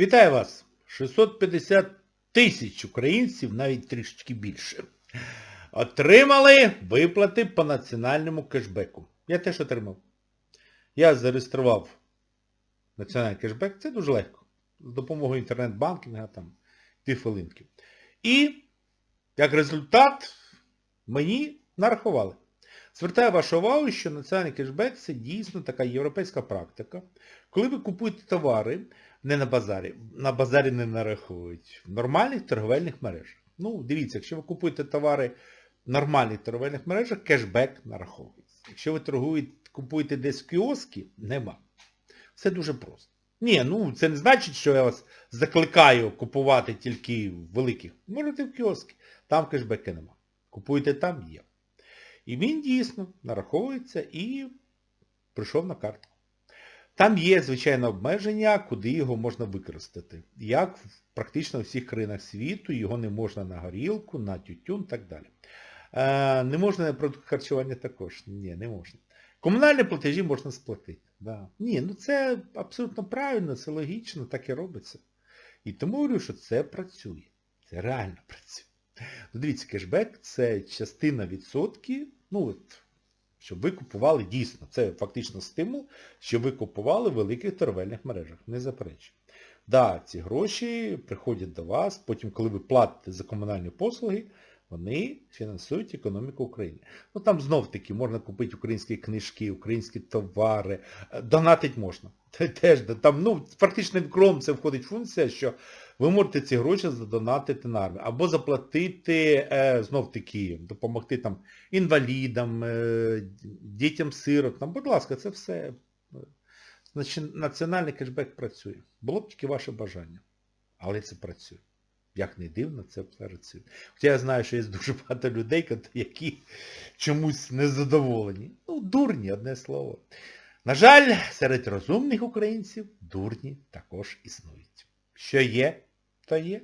Вітаю вас! 650 тисяч українців, навіть трішечки більше, отримали виплати по національному кешбеку. Я теж отримав. Я зареєстрував національний кешбек, це дуже легко. З допомогою інтернет-банкінга, там, дві хвилинки. І, як результат, мені нарахували. Звертаю вашу увагу, що національний кешбек це дійсно така європейська практика. Коли ви купуєте товари, не на базарі, на базарі не нараховують, в нормальних торговельних мережах. Ну, дивіться, якщо ви купуєте товари в нормальних торговельних мережах, кешбек нараховується. Якщо ви торгуєте, купуєте десь в кіоскі, нема. Все дуже просто. Ні, ну це не значить, що я вас закликаю купувати тільки в великих. Можете в кіоски, там кешбеки нема. Купуєте там, є. І він дійсно нараховується і прийшов на картку. Там є, звичайно, обмеження, куди його можна використати. Як в практично всіх країнах світу, його не можна на горілку, на тютюн і так далі. Е, не можна на продукт харчування також. Ні, не можна. Комунальні платежі можна сплатити. Да. Ні, ну це абсолютно правильно, це логічно, так і робиться. І тому говорю, що це працює. Це реально працює. Ну, дивіться, кешбек це частина відсотки, ну от, щоб ви купували дійсно, це фактично стимул, щоб ви купували в великих торговельних мережах, не заперечую. Да, ці гроші приходять до вас, потім, коли ви платите за комунальні послуги, вони фінансують економіку України. Ну там знов-таки можна купити українські книжки, українські товари, е, донатить можна. Те- Теж, там, ну, практично кром це входить функція, що ви можете ці гроші задонатити на армію. Або заплатити, е, знов-таки, допомогти там інвалідам, е, дітям-сиротам. Будь ласка, це все. Значить, національний кешбек працює. Було б тільки ваше бажання. Але це працює. Як не дивно, це працює. Хоча я знаю, що є дуже багато людей, які чомусь незадоволені. Ну, дурні, одне слово. На жаль, серед розумних українців дурні також існують. Що є, то є.